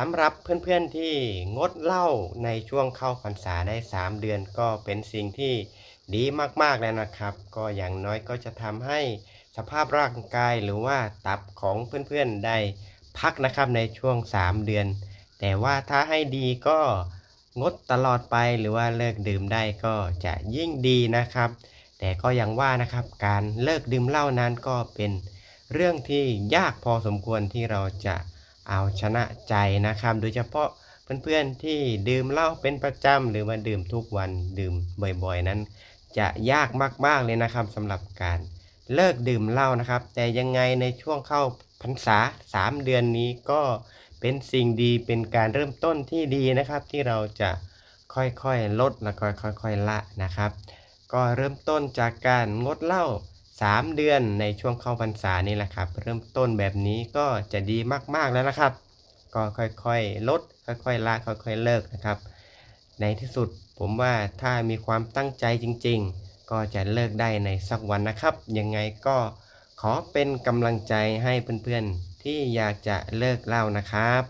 สำหรับเพื่อนๆที่งดเหล้าในช่วงเข้าพรรษาได้ 3 เดือนก็เป็นสิ่งที่ดีมากๆแล้วนะครับ ก็อย่างน้อยก็จะทำให้สภาพร่างกายหรือว่าตับของเพื่อนๆได้พักนะครับในช่วง 3 เดือน แต่ว่าถ้าให้ดีก็งดตลอดไปหรือว่าเลิกดื่มได้ก็จะยิ่งดีนะครับ แต่ก็ยังว่านะครับการเลิกดื่มเหล้านั้นก็เป็นเรื่องที่ยากพอสมควรที่เราจะ เอาชนะใจนะครับ โดยเฉพาะเพื่อนๆที่ดื่มเหล้าเป็นประจำหรือว่าดื่มทุกวันดื่มบ่อยๆ นั้น จะยากมากๆเลยนะครับสำหรับการเลิกดื่มเหล้านะครับ แต่ยังไงในช่วงเข้าพรรษา 3 เดือนนี้ก็เป็นสิ่งดีเป็นการเริ่มต้นที่ดีนะครับ ที่เราจะค่อยๆลดแล้วก็ค่อยๆละนะครับ ก็เริ่มต้นจากการงดเหล้า 3 เดือนในช่วงเข้าพรรษานี่แหละครับ เริ่มต้นแบบนี้ก็จะดีมาก ๆ แล้วนะครับ ก็ค่อยๆ ลด ค่อยๆละค่อยๆ เลิกนะครับ ในที่สุดผมว่าถ้ามีความตั้งใจจริง ๆ ก็จะเลิกได้ในสักวันนะครับ ยังไงก็ขอเป็นกำลังใจให้เพื่อนๆที่อยากจะเลิกเหล้านะครับ